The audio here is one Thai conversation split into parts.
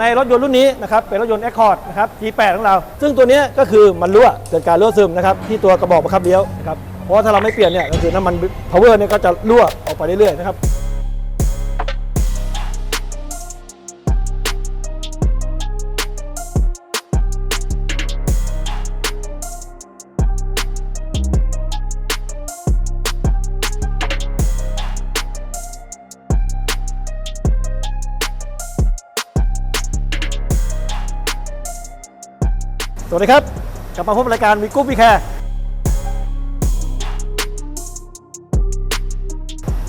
ในรถยนต์รุ่นนี้นะครับเป็นรถยนต์ Accord นะครับ G8 ของเรา ซึ่งตัวนี้ก็คือมันรั่วเกิดการรั่วซึมนะครับที่ตัวกระบอกบังคับเลี้ยวนะครับเพราะว่าถ้าเราไม่เปลี่ยนเนี่ยก็คือน้ำมัน power เนี่ยก็จะรั่วออกไปเรื่อยๆนะครับ สวัสดีครับกลับมาพบรายการวีกุ๊ปวีแคร์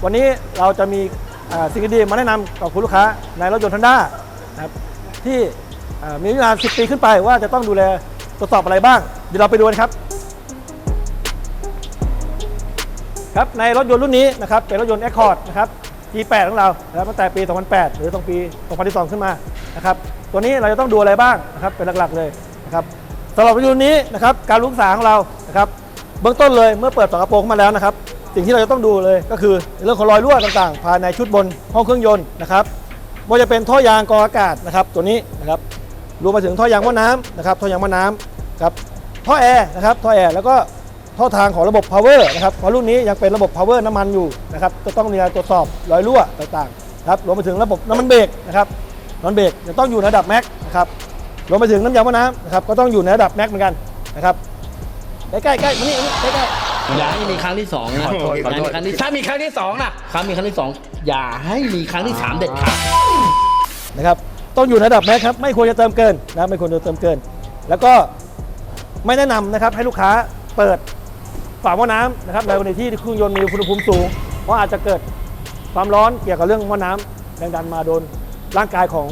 วันนี้เราจะมีสิ่งดีๆมาแนะนำกับคุณลูกค้าในรถยนต์ทันด้านะครับที่มีอายุงาน10 ปีขึ้นไปว่าจะต้องดูแลตรวจสอบอะไรบ้าง เดี๋ยวเราไปดูกันครับ ครับในรถยนต์รุ่นนี้นะครับเป็นรถยนต์ Accord นะครับ G8 ของเรานะครับตั้งแต่ปี 2008 หรือตรงปี 2012 ขึ้นมานะครับตัวนี้เราจะต้องดูอะไรบ้างนะครับเป็นหลักๆเลยนะครับ สำหรับรถยนต์นี้นะครับการลูกษาของเรานะครับเบื้องต้นเลยเมื่อเปิดฝากระโปรงมาแล้วนะครับสิ่งที่เราจะต้องดูเลยก็คือเรื่องของรอยรั่วต่างๆ ภายในชุดบนห้องเครื่องยนต์นะครับว่าจะเป็นท่อยางกรองอากาศนะครับตัวนี้นะครับรวมไปถึงท่อยางว่าน้ำนะครับท่อยางว่าน้ำครับท่อแอร์นะครับท่อแอร์แล้วก็ท่อทางของระบบ power นะครับเพราะรุ่นนี้ยังเป็นระบบ power น้ำมันอยู่นะครับจะต้องมีการตรวจสอบรอยรั่วต่างๆครับรวมไปถึงระบบน้ำมันเบรกนะครับน้ำมันเบรกจะต้องอยู่ในระดับแม็กนะครับ รวมไปถึงน้ำยาว่าน้ำนะครับก็ต้องอยู่ในระดับแม็กเหมือนกันนะครับใกล้ๆใกล้ๆมานี่มานี่ใกล้ อย่าให้มีครั้งที่สองนะขอโทษขอโทษ ย่ามีครั้งที่ถ้ามีครั้งที่สองนะครับมีครั้งที่สองอย่าให้มีครั้งที่สามเด็ดขาดๆนะครับต้องอยู่ในระดับแม็กครับไม่ควรจะเติมเกินนะครับไม่ควรจะเติมเกิน แล้วก็ไม่แนะนำนะครับให้ลูกค้าเปิดฝาหม้อน้ำนะครับในกรณีที่เครื่องยนต์มีอุณหภูมิสูง เพราะอาจจะเกิดความร้อนเกี่ยวกับเรื่องหม้อน้ำแรงดันมาโดนร่างกายของ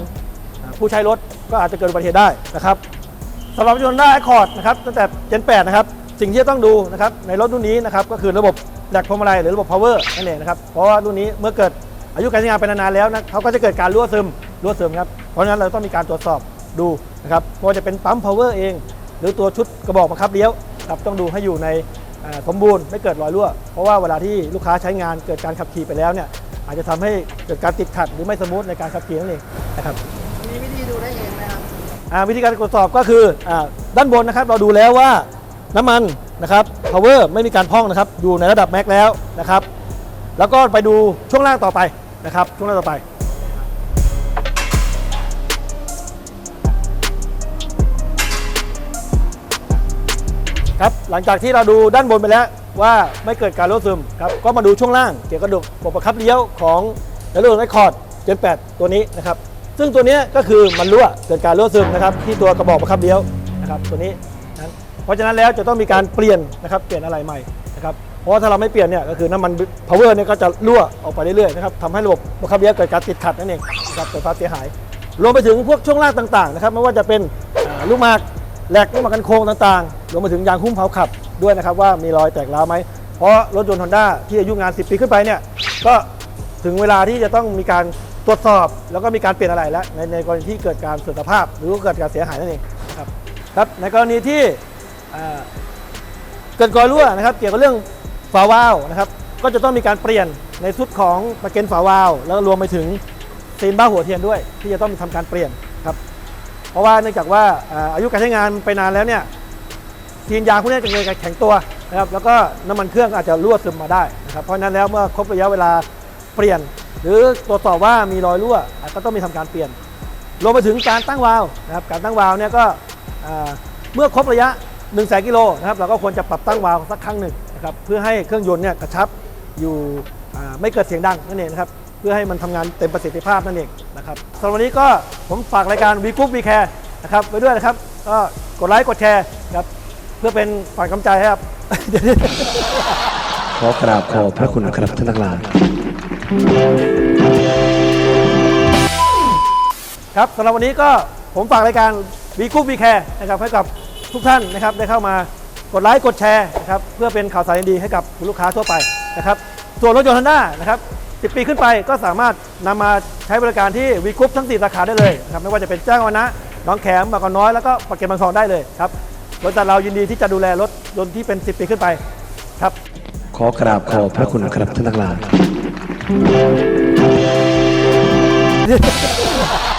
อ่าผู้ใช้รถ ก็อาจจะเกิดอุบัติเหตุได้นะครับสำหรับรถยนต์ด้าไอคอร์ดนะครับตั้งแต่เจน8นะครับสิ่งที่ต้องดูนะครับในรถรุ่นนี้นะครับก็คือระบบแหลกพวงมาลัยหรือระบบ power นั่นเองนะครับเพราะว่ารุ่นนี้เมื่อเกิดอายุการใช้งานไปนานๆแล้วนะเขาก็จะเกิดการรั่วซึมรั่วซึมครับเพราะฉะนั้นเราต้องมีการตรวจสอบดูนะครับไม่ว่าจะเป็นปั๊ม power เอง หรือตัวชุดกระบอกบังคับเลี้ยวครับต้องดูให้อยู่ในสมบูรณ์ไม่เกิดรอยรั่ว เพราะว่าเวลาที่ลูกค้าใช้งานเกิดการขับขี่ไปแล้วเนี่ยอาจจะทำให้เกิดการติดขัดหรือไม่สมูทในการขับขี่นั่นเองนะครับ มีวิธีดูได้เองไหมครับ อ่าวิธีการตรวจสอบก็คืออาด้านบนนะครับเราดูแล้วว่าน้ำมันนะครับ power ไม่มีการพ่องนะครับอยู่ในระดับแม็กแล้วนะครับ แล้วก็ไปดูช่วงล่างต่อไปนะครับ ช่วงล่างต่อไป ครับหลังจากที่เราดูด้านบนไปแล้วว่าไม่เกิดการรั่วซึมครับก็มาดูช่วงล่างเกี่ยวกับระบบประคับเลี้ยวของเรื่องไอคอร์ดเจน8ตัวนี้นะครับ ซึ่งตัวนี้ก็คือมันรั่วเกิดการรั่วซึมนะครับที่ตัวกระบอกประคับเลี้ยวนะครับตัวนี้นะเพราะฉะนั้นแล้วจะต้องมีการเปลี่ยนนะครับเปลี่ยนอะไรใหม่นะครับเพราะว่าถ้าเราไม่เปลี่ยนเนี่ยก็คือน้ำมัน power เนี่ยก็จะรั่วออกไปเรื่อยๆนะครับทำให้ระบบประคับเลี้ยวเกิดการติดขัดนั่นเองนะครับเกิดความเสียหาย รวมไปถึงพวกช่วงล่างต่างๆนะครับไม่ว่าจะเป็นลูกหมากแหลกลูกหมากกันโค้งต่างๆรวมไปถึงยางหุ้มเผาขับด้วยนะครับว่ามีรอยแตกร้าวไหมเพราะรถยนต์ฮอนด้าที่อายุงาน 10 ปีขึ้นไปเนี่ยก็ ถึงเวลาที่จะต้องมีการตรวจสอบ แล้วก็มีการเปลี่ยนอะไรแล้วในในกรณีที่เกิดการเสื่อมสภาพ หรือว่าเกิดการเสียหายนั่นเองครับครับในกรณีที่เกิดกอรั่วนะครับ เกี่ยวกับเรื่องฝาวาล์วนะครับก็จะต้องมีการเปลี่ยนในชุดของตะเกนฝาวาล์วแล้วรวมไปถึงซีนบ้าหัวเทียนด้วย ที่จะต้องทำการเปลี่ยนครับเพราะว่าเนื่องจากว่าอายุการใช้งานไปนานแล้วเนี่ยซีนยางพวกนี้จะเกิดการแข็งตัวนะครับแล้วก็น้ำมันเครื่องอาจจะรั่วซึมมาได้นะครับเพราะนั้นแล้วเมื่อครบระยะเวลา เปลี่ยน หรือตรวจสอบว่ามีรอยรั่วก็ต้องมีทำการเปลี่ยนรวมไปถึงการตั้งวาล์วนะครับการตั้งวาล์วเนี่ยก็เมื่อครบระยะ1นึ่งแสนกิโลนะครับเราก็ควรจะปรับตั้งวาล์วสักครั้งหนึ่งนะครับเพื่อให้เครื่องยนต์เนี่ยกระชับอยู่าไม่เกิดเสียงดังนั่นเองนะครับเพื่อให้มันทำงานเต็มประสิทธิภาพนั่นเองนะครับสำหรับวันนี้ก็ผมฝากรายการวีกุ๊ปวีแคร์นะครับไว้ด้วยนะครับก็กดไลค์กดแชร์นะครับเพื่อเป็นฝ่ายกำลังใจให้ครับขอกราบขอบพระคุณครับท่านทั้งหลาย ครับสำหรับวันนี้ก็ผมฝากรายการวีกุ๊ปวีแคร์นะครับให้กับทุกท่านนะครับได้เข้ามากดไลค์กดแชร์นะครับเพื่อเป็นข่าวสารดีๆให้กับคุณลูกค้าทั่วไปนะครับส่วนรถยนต์ฮอนด้านะครับ10 ปีขึ้นไปก็สามารถนำมาใช้บริการที่วีกุ๊ปทั้ง 4 สาขาได้เลยนะครับไม่ว่าจะเป็นจ้างวันนะน้องแขมบางกอกน้อยแล้วก็ปากเกร็ดบางทองได้เลยครับบริษัทเรายินดีที่จะดูแลรถยนต์ที่เป็น 10 ปีขึ้นไปครับ ขอกราบขอบพระคุณครับท่านทั้งหลาย 哈哈哈哈。